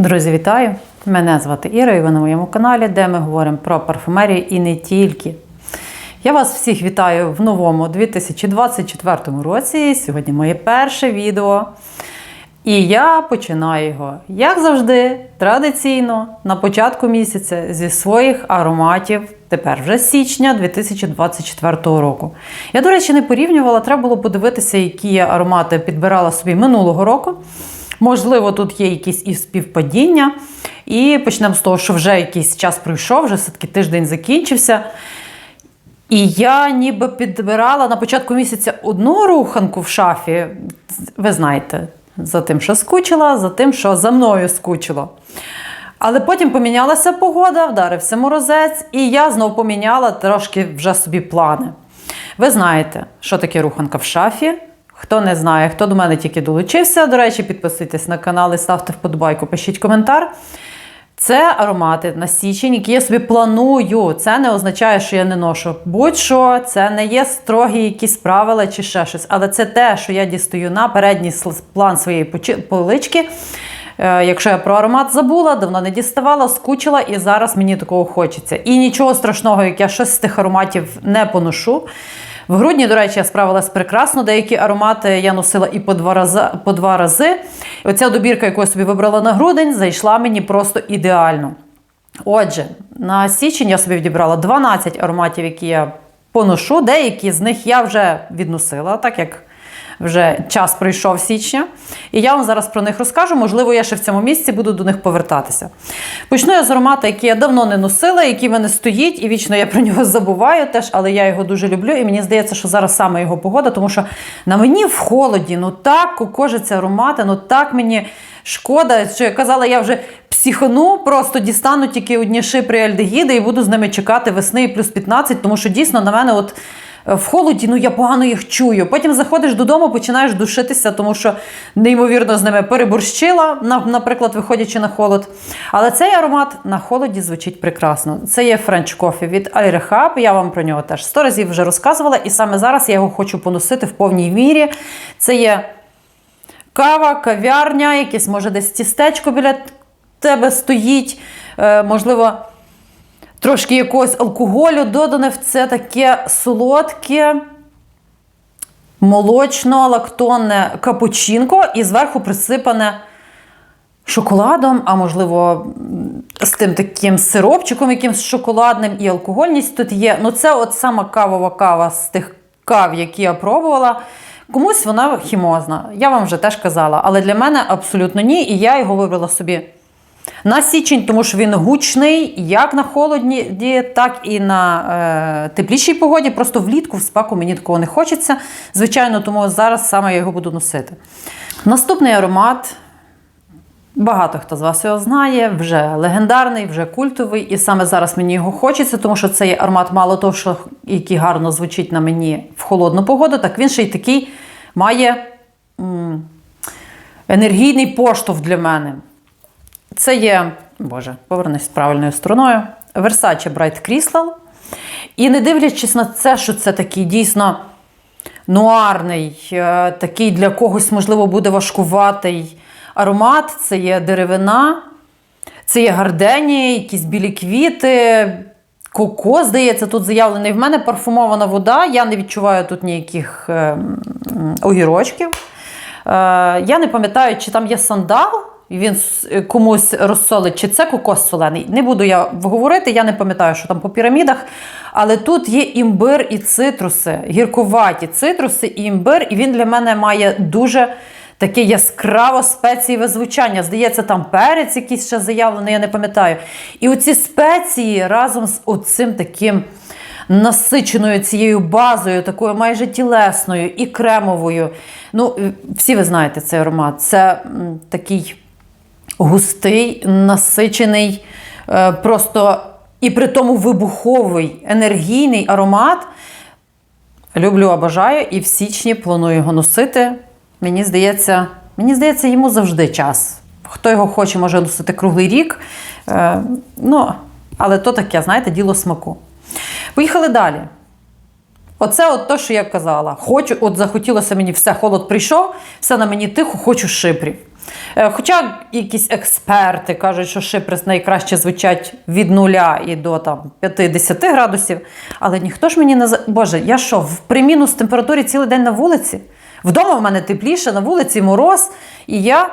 Друзі, вітаю! Мене звати Іра, і ви на моєму каналі, де ми говоримо про парфумерію і не тільки. Я вас всіх вітаю в новому 2024 році. Сьогодні моє перше відео. І я починаю його, як завжди, традиційно, на початку місяця зі своїх ароматів, тепер вже січня 2024 року. Я, до речі, не порівнювала, треба було подивитися, які я аромати підбирала собі минулого року. Можливо, тут є якісь і співпадіння. І почнемо з того, що вже якийсь час пройшов, вже все-таки тиждень закінчився. І я ніби підбирала на початку місяця одну руханку в шафі. Ви знаєте, за тим, що скучила, за тим, що за мною скучило. Але потім помінялася погода, вдарився морозець, і я знов поміняла трошки вже собі плани. Ви знаєте, що таке руханка в шафі. Хто не знає, хто до мене тільки долучився. До речі, підписуйтесь на канал і ставте вподобайку, пишіть коментар. Це аромати на січень, які я собі планую. Це не означає, що я не ношу. Будь-що, це не є строгі якісь правила чи ще щось. Але це те, що я дістаю на передній план своєї полички. Е, Якщо я про аромат забула, давно не діставала, скучила, і зараз мені такого хочеться. І нічого страшного, як я щось з тих ароматів не поношу. В грудні, до речі, я справилась прекрасно. Деякі аромати я носила і по два рази. По два рази. Оця добірка, яку я собі вибрала на грудень, зайшла мені просто ідеально. Отже, на січень я собі відібрала 12 ароматів, які я поношу. Деякі з них я вже відносила, так як вже час прийшов січня. І я вам зараз про них розкажу. Можливо, я ще в цьому місці буду до них повертатися. Почну я з аромата, який я давно не носила, який в мене стоїть, і вічно я про нього забуваю теж, але я його дуже люблю. І мені здається, що зараз саме його погода, тому що на мені в холоді, ну так кукожиться аромати, ну так мені шкода. Що я казала, я вже психану, просто дістану тільки одні шипри альдегіди і буду з ними чекати весни плюс 15, тому що дійсно на мене от. В холоді, ну я погано їх чую. Потім заходиш додому, починаєш душитися, тому що неймовірно з ними переборщила, наприклад, виходячи на холод. Але цей аромат на холоді звучить прекрасно. Це є French Coffee від Al Я вам про нього теж сто разів вже розказувала, і саме зараз я його хочу поносити в повній мірі. Це є кава, кав'ярня, якесь, може, десь тістечко біля тебе стоїть, е, можливо. Трошки якогось алкоголю додане в це таке солодке, молочно-лактонне капучинко і зверху присипане шоколадом, а можливо, з тим таким сиропчиком, якимсь шоколадним, і алкогольність тут є. Ну, це от сама кавова кава з тих кав, які я пробувала. Комусь вона хімозна. Я вам вже теж казала, але для мене абсолютно ні. І я його вибрала собі на січень, тому що він гучний як на холодні, так і на е, теплішій погоді. Просто влітку в спеку мені такого не хочеться. Звичайно, тому зараз саме я його буду носити. Наступний аромат. Багато хто з вас його знає, вже легендарний, вже культовий, і саме зараз мені його хочеться, тому що цей аромат мало того, що який гарно звучить на мені в холодну погоду, так він ще й такий має м, енергійний поштовх для мене. Це є, боже, повернусь правильною стороною. Versace Bright Crystal. І не дивлячись на це, що це такий дійсно нуарний, е, такий для когось, можливо, буде важкуватий аромат. Це є деревина, це є гарденії, якісь білі квіти, коко, здається, тут заявлений. В мене парфумована вода, я не відчуваю тут ніяких е, огірочків. Е, я не пам'ятаю, чи там є сандал, він комусь розсолить, чи це кокос солений. Не буду я говорити, я не пам'ятаю, що там по пірамідах. Але тут є імбир і цитруси, гіркуваті цитруси і імбир, і він для мене має дуже таке яскраво спецієве звучання. Здається, там перець якийсь ще заявлений, я не пам'ятаю. І оці спеції разом з оцим таким насиченою цією базою, такою майже тілесною і кремовою. Ну, е, всі ви знаєте цей аромат. Це такий густий, насичений, е, просто і при тому вибуховий, енергійний аромат. Люблю, обожаю, і в січні планую його носити. Мені здається, мені здається, йому завжди час. Хто його хоче, може носити круглий рік. Е, ну, але то таке, знаєте, діло смаку. Поїхали далі. Оце от то, що я казала. Хочу, от захотілося мені все, холод прийшов, все на мені тихо, хочу шипрів. Е, Хоча якісь експерти кажуть, що шипри найкраще звучать від нуля і до там, 50 градусів. Але ніхто ж мені не за- Боже, я що, в при мінус температурі цілий день на вулиці? Вдома в мене тепліше, на вулиці мороз. І я.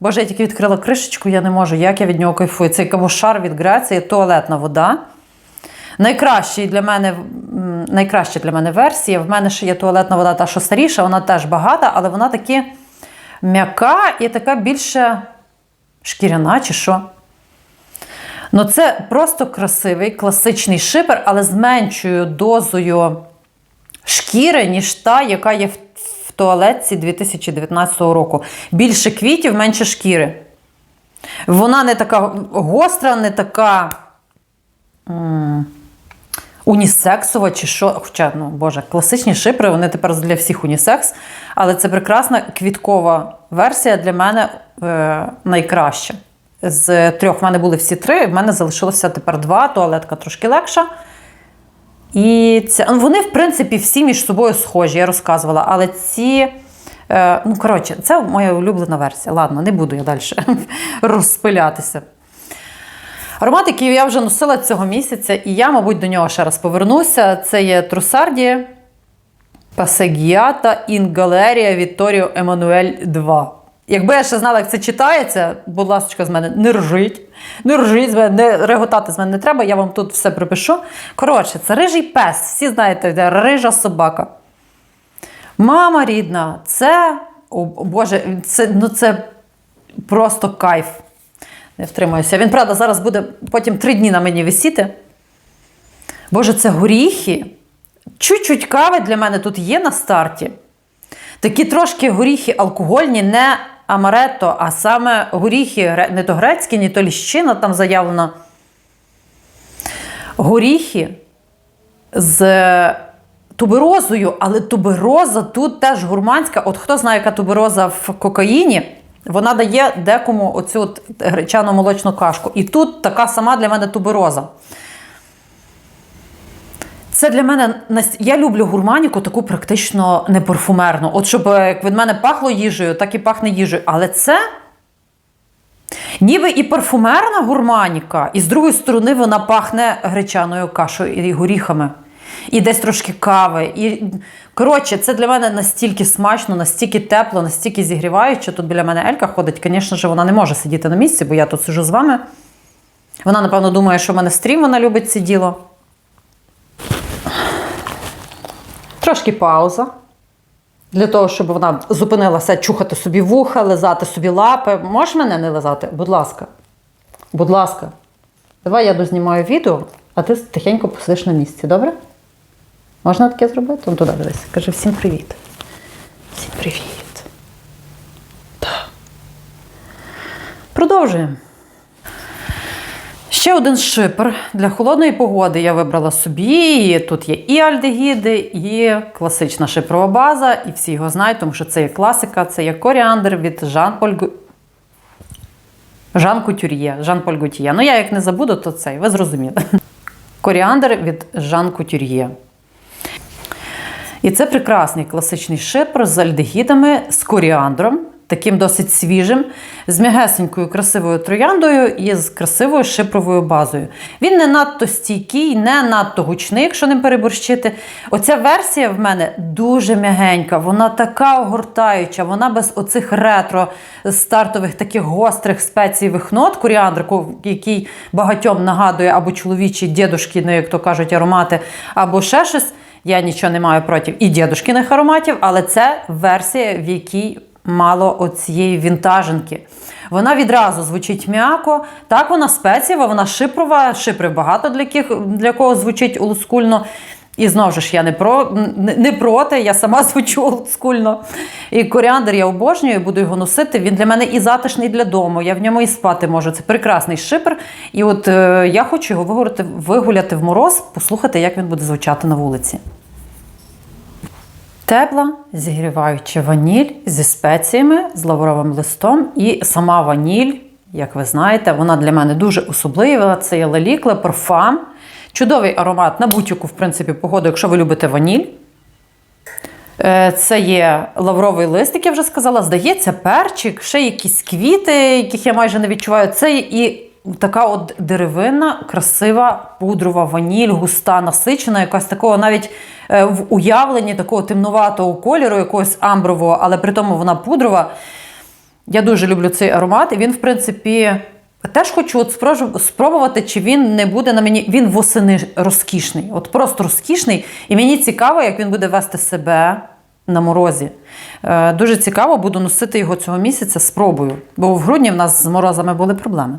Боже, я тільки відкрила кришечку, я не можу. Як я від нього кайфую? Цей кавошар від Греції, туалетна вода. Найкращий для мене, найкраща для мене версія. В мене ще є туалетна вода, та що старіша, вона теж багата, але вона таки м'яка і така більше шкіряна чи що. Ну, це просто красивий класичний шипер, але з меншою дозою шкіри, ніж та, яка є в, туалетці 2019 року. Більше квітів, менше шкіри. Вона не така гостра, не така унісексова чи що. Хоча, ну, Боже, класичні шипри, вони тепер для всіх унісекс. Але це прекрасна квіткова версія для мене е, найкраща. З трьох в мене були всі три, в мене залишилося тепер два, туалетка трошки легша. І це, ну, вони, в принципі, всі між собою схожі, я розказувала. Але ці. Е, ну, коротше, це моя улюблена версія. Ладно, не буду я далі розпилятися. Аромат, який я вже носила цього місяця, і я, мабуть, до нього ще раз повернуся. Це є Трусарді Пасегіата Інгалерія Вітторіо Еммануель 2. Якби я ще знала, як це читається, будь ласка, з мене не ржить. Не ржить з мене, не реготати з мене не треба, я вам тут все припишу. Коротше, це рижий пес. Всі знаєте, де рижа собака. Мама рідна, це, о Боже, це, ну це просто кайф. Не втримуюся. Він, правда, зараз буде потім три дні на мені висіти. Боже, це горіхи. Чуть-чуть кави для мене тут є на старті. Такі трошки горіхи алкогольні, не амаретто, а саме горіхи, не то грецькі, ні то ліщина там заявлена. Горіхи з туберозою, але тубероза тут теж гурманська. От хто знає, яка тубероза в кокаїні, вона дає декому оцю от гречано-молочну кашку. І тут така сама для мене тубероза. Це для мене я люблю гурманіку, таку практично не парфумерну. От щоб е, як від мене пахло їжею, так і пахне їжею. Але це ніби і парфумерна гурманіка, і з другої сторони вона пахне гречаною кашею і горіхами. І десь трошки кави. І, коротше, це для мене настільки смачно, настільки тепло, настільки зігріваюче. Тут біля мене Елька ходить. Звісно ж, вона не може сидіти на місці, бо я тут сижу з вами. Вона, напевно, думає, що в мене стрім, вона любить це діло. Трошки пауза. Для того, щоб вона зупинилася чухати собі вуха, лизати собі лапи. Можеш мене не лизати? Будь ласка. Будь ласка. Давай я дознімаю відео, а ти тихенько посидиш на місці, добре? Можна таке зробити? Он туди дивись. Кажи всім привіт. Всім привіт. Так. Продовжуємо. Ще один шипер для холодної погоди я вибрала собі. Тут є і альдегіди, і класична шипрова база, і всі його знають, тому що це є класика, це є коріандр від Жан-Поль Гу- Жан Кутюр'є. Жан-Поль Гутьє. Ну, я як не забуду, то цей, ви зрозуміли. Коріандр від Жан Кутюр'є. І це прекрасний класичний шипр з альдегідами, з коріандром, таким досить свіжим, з м'ягесенькою красивою трояндою і з красивою шипровою базою. Він не надто стійкий, не надто гучний, якщо ним переборщити. Оця версія в мене дуже м'ягенька, вона така огортаюча, вона без оцих ретро стартових таких гострих спецієвих нот, коріандр, який багатьом нагадує або чоловічі дідушки, ну, як то кажуть, аромати, або ще щось. Я нічого не маю проти і дідушкиних ароматів, але це версія, в якій мало оцієї вінтаженки. Вона відразу звучить м'яко. Так, вона спецієва, вона шипрова, шипрів багато для, ких, для кого звучить олдскульно. І знову ж я не, про, не, проти, я сама звучу олдскульно. І коріандр я обожнюю, буду його носити. Він для мене і затишний для дому. Я в ньому і спати можу. Це прекрасний шипр. І от е, я хочу його вигуляти, вигуляти в мороз, послухати, як він буде звучати на вулиці. Тепла, зігріваюча ваніль зі спеціями, з лавровим листом. І сама ваніль, як ви знаєте, вона для мене дуже особлива. Це є Лелікле Парфам. Чудовий аромат на будь-яку, в принципі, погоду, якщо ви любите ваніль. Е, Це є лавровий лист, як я вже сказала. Здається, перчик, ще якісь квіти, яких я майже не відчуваю. Це і така от деревинна, красива, пудрова ваніль, густа, насичена, якась такого навіть е, в уявленні такого темнуватого кольору, якогось амбрового, але при тому вона пудрова. Я дуже люблю цей аромат, і він, в принципі, теж хочу от спробувати, чи він не буде на мені. Він восени розкішний, от просто розкішний. І мені цікаво, як він буде вести себе на морозі. Е, дуже цікаво, буду носити його цього місяця, спробую. Бо в грудні в нас з морозами були проблеми.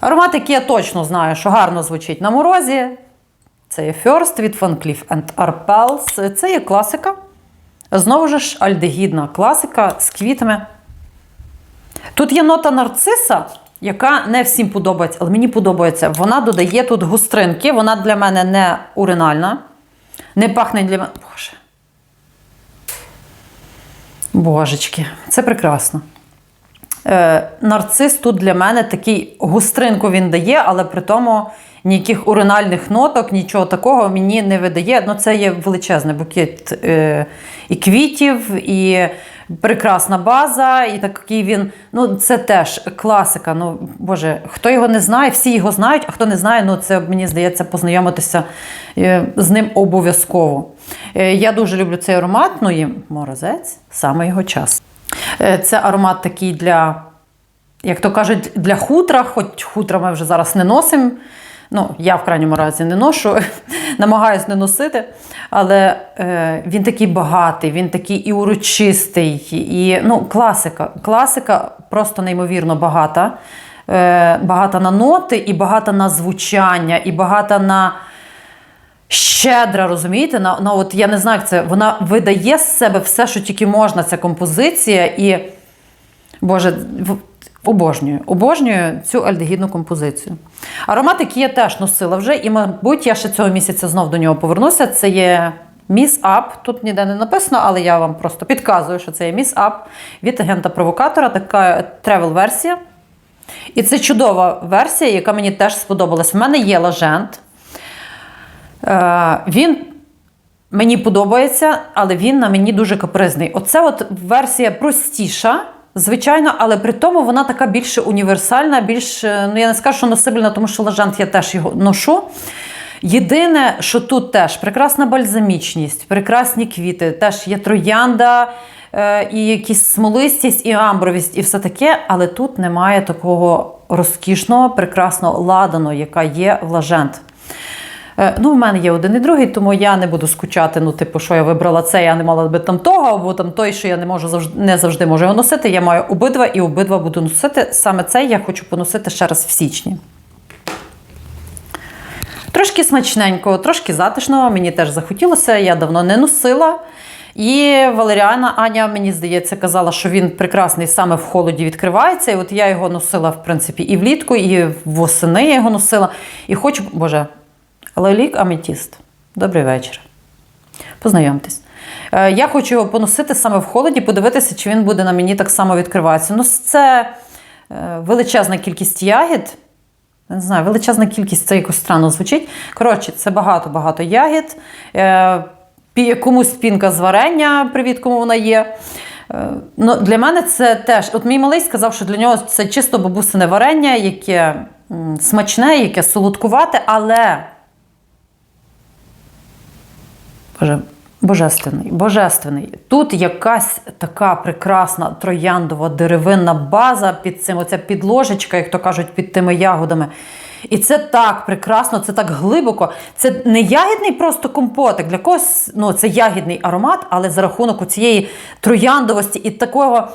Аромат, який я точно знаю, що гарно звучить на морозі. Це є First від Van Cleef Arpels. Це є класика. Знову ж альдегідна класика з квітами. Тут є нота нарциса, яка не всім подобається, але мені подобається. Вона додає тут густринки, вона для мене не уринальна. Не пахне для мене. Боже. Божечки, це прекрасно. Е, нарцис тут для мене такий густринку він дає, але при тому ніяких уринальних ноток, нічого такого мені не видає. Ну, це є величезний букет е, і квітів, і прекрасна база, і такий він. Ну, це теж класика. Ну, Боже, хто його не знає, всі його знають, а хто не знає, ну це мені здається познайомитися е, з ним обов'язково. Я дуже люблю цей аромат, ну і морозець саме його час. Е, Це аромат такий для, як то кажуть, для хутра, хоч хутра ми вже зараз не носимо. Ну, я в крайньому разі не ношу, намагаюсь не носити. Але е, він такий багатий, він такий і урочистий, і ну, класика. Класика просто неймовірно багата. Е, багата на ноти, і багата на звучання, і багата на щедра, розумієте? На, на от я не знаю, як це вона видає з себе все, що тільки можна, ця композиція. І, Боже, обожнюю, обожнюю цю альдегідну композицію. Аромат, який я теж носила вже, і, мабуть, я ще цього місяця знов до нього повернуся. Це є Miss Up. Тут ніде не написано, але я вам просто підказую, що це є Miss Up від агента-провокатора, така тревел-версія. І це чудова версія, яка мені теж сподобалась. В мене є лажент. Е, Він мені подобається, але він на мені дуже капризний. Оце от версія простіша, звичайно, але при тому вона така більше універсальна, більш, е, ну я не скажу, що носибельна, тому що лажант я теж його ношу. Єдине, що тут теж прекрасна бальзамічність, прекрасні квіти, теж є троянда, е, і якісь смолистість, і амбровість, і все таке, але тут немає такого розкішного, прекрасного ладану, яка є в лажент. Е, Ну, в мене є один і другий, тому я не буду скучати. Ну, типу, що я вибрала це, я не мала би там того, або там той, що я не можу завжди не завжди можу його носити. Я маю обидва і обидва буду носити. Саме цей я хочу поносити ще раз в січні. Трошки смачненького, трошки затишного. Мені теж захотілося, я давно не носила. І Валеріана Аня, мені здається, казала, що він прекрасний саме в холоді відкривається. І от я його носила, в принципі, і влітку, і восени я його носила. І хочу, боже, Лелік Аметіст. Добрий вечір. Познайомтесь. Е, Я хочу його поносити саме в холоді, подивитися, чи він буде на мені так само відкриватися. Ну, це е, величезна кількість ягід. Не знаю, величезна кількість це якось странно звучить. Коротше, це багато-багато ягід. Е, Комусь пінка з варення, привіт, кому вона є. Ну, для мене це теж. От мій малий сказав, що для нього це чисто бабусине варення, яке смачне, яке солодкувате, але Боже, божественний, божественний. Тут якась така прекрасна трояндова деревинна база під цим, оця підложечка, як то кажуть, під тими ягодами. І це так прекрасно, це так глибоко. Це не ягідний просто компотик. Для когось ну, це ягідний аромат, але за рахунок цієї трояндовості і такого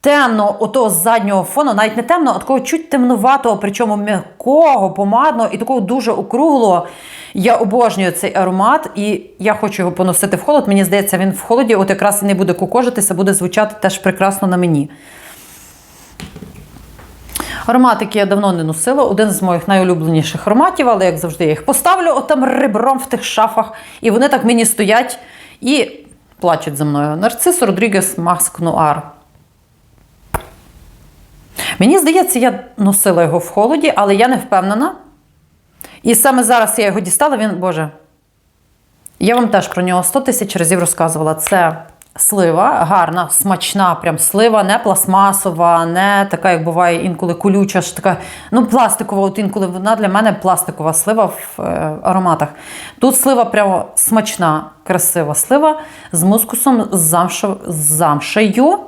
темного, отого заднього фону, навіть не темного, а такого чуть темнуватого, причому м'якого, помадного і такого дуже округлого. Я обожнюю цей аромат, і я хочу його поносити в холод. Мені здається, він в холоді от якраз і не буде кукожитися, буде звучати теж прекрасно на мені. Аромат, який я давно не носила, один з моїх найулюбленіших ароматів, але як завжди, я їх поставлю отам ребром в тих шафах, і вони так мені стоять і плачуть за мною. Нарцис Родрігес Маск Нуар. Мені здається, я носила його в холоді, але я не впевнена. І саме зараз я його дістала, він, Боже, Я вам теж про нього 100 тисяч разів розказувала. Це слива, гарна, смачна, прям слива, не пластмасова, не така, як буває інколи колюча, ж така, ну, пластикова, от інколи вона для мене пластикова слива в е, ароматах. Тут слива прямо смачна, красива слива з мускусом, з, замшею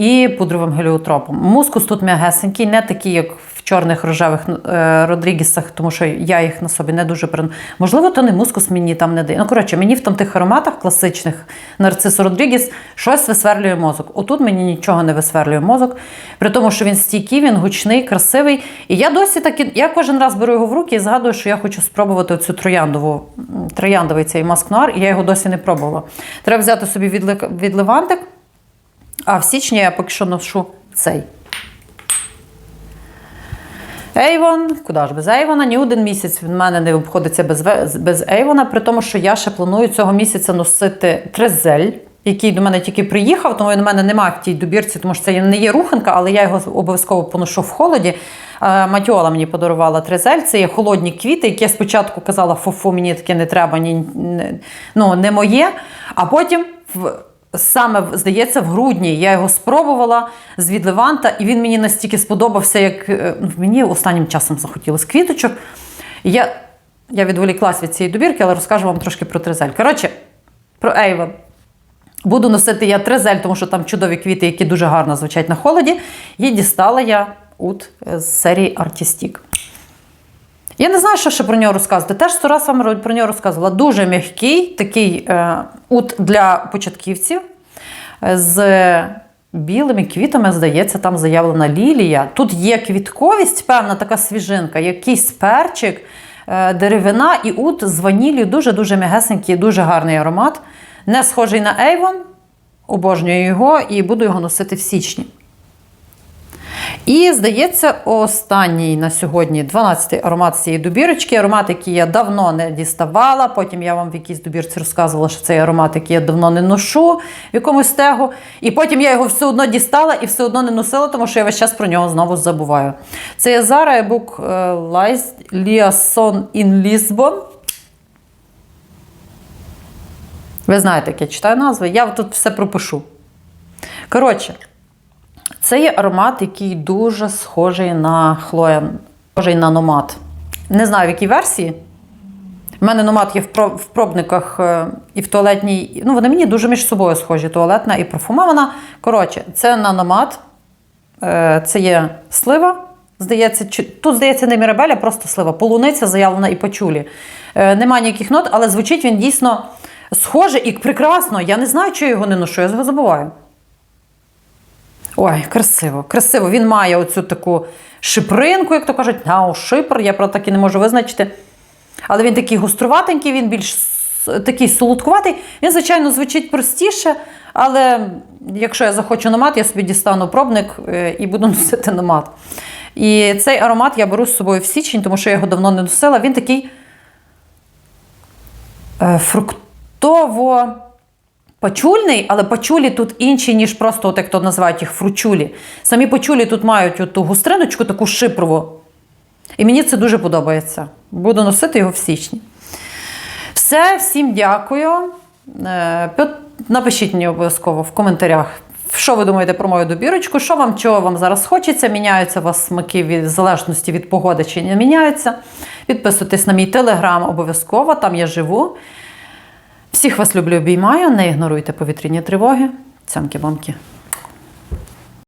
і пудровим геліотропом. Мускус тут м'ягесенький, не такий, як в чорних рожевих е, Родрігісах, тому що я їх на собі не дуже прин... Можливо, то не мускус мені там не дає. Ну, коротше, мені в там тих ароматах класичних нарцису Родрігіс щось висверлює мозок. Отут мені нічого не висверлює мозок, при тому, що він стійкий, він гучний, красивий. І я досі таки, я кожен раз беру його в руки і згадую, що я хочу спробувати цю трояндову, трояндовий цей маскнуар, і я його досі не пробувала. Треба взяти собі відли- відливантик. А в січні я поки що ношу цей. Ейвон, куди ж без Ейвона? Ні один місяць в мене не обходиться без, без Ейвона, при тому, що я ще планую цього місяця носити трезель, який до мене тільки приїхав, тому він у мене немає в тій добірці, тому що це не є руханка, але я його обов'язково поношу в холоді. Е, Матіола мені подарувала трезель, це є холодні квіти, які я спочатку казала, фу-фу, мені таке не треба, ні, ну, не моє. А потім в Саме здається, в грудні я його спробувала з від Леванта, і він мені настільки сподобався, як е, ну, мені останнім часом захотілося квіточок. Я, я відволіклась від цієї добірки, але розкажу вам трошки про трезель. Коротше, про Avon. Буду носити я трезель, тому що там чудові квіти, які дуже гарно звучать на холоді. І дістала я ут з серії Artistic. Я не знаю, що ще про нього розказувати. Теж сто раз вам про нього розказувала. Дуже м'який такий е, ут для початківців е, з білими квітами, здається, там заявлена лілія. Тут є квітковість, певна така свіжинка, якийсь перчик, е, деревина і ут з ваніллю. Дуже-дуже м'ягесенький, дуже гарний аромат. Не схожий на Avon, обожнюю його і буду його носити в січні. І, здається, останній на сьогодні 12-й аромат цієї добірочки. Аромат, який я давно не діставала. Потім я вам в якійсь добірці розказувала, що цей аромат, який я давно не ношу в якомусь тегу. І потім я його все одно дістала і все одно не носила, тому що я весь час про нього знову забуваю. Це є Zara Book Liaison in Lisbon. Ви знаєте, як я читаю назви, я тут все пропишу. Коротше. Це є аромат, який дуже схожий на хлоя, схожий на номад. Не знаю, в якій версії. У мене номад є в пробниках е, і в туалетній. Ну, вони мені дуже між собою схожі, туалетна і парфумована. Коротше, це на номад. Е, Це є слива. Здається, тут, здається, не мірабеля, просто слива. Полуниця заявлена і пачулі. Е, Нема ніяких нот, але звучить він дійсно схоже і прекрасно. Я не знаю, чого його не ношу, я його забуваю. Ой, красиво, красиво. Він має оцю таку шипринку, як то кажуть, нау, шипр, я про так і не можу визначити. Але він такий гоструватенький, він більш такий солодкуватий. Він, звичайно, звучить простіше, але якщо я захочу номад, я собі дістану пробник е, і буду носити номад. І цей аромат я беру з собою в січень, тому що я його давно не носила. Він такий е, фруктово. Пачульний, але пачулі тут інші, ніж просто, от як то називають їх фручулі. Самі пачулі тут мають ту густриночку, таку шипрову. І мені це дуже подобається. Буду носити його в січні. Все, всім дякую. Е, Напишіть мені обов'язково в коментарях, що ви думаєте про мою добірочку, що вам, чого вам зараз хочеться. Міняються у вас смаки в залежності від погоди чи не міняються. Підписуйтесь на мій телеграм обов'язково, там я живу. Всіх вас люблю, обіймаю, не ігноруйте повітряні тривоги. Цямки-бамки.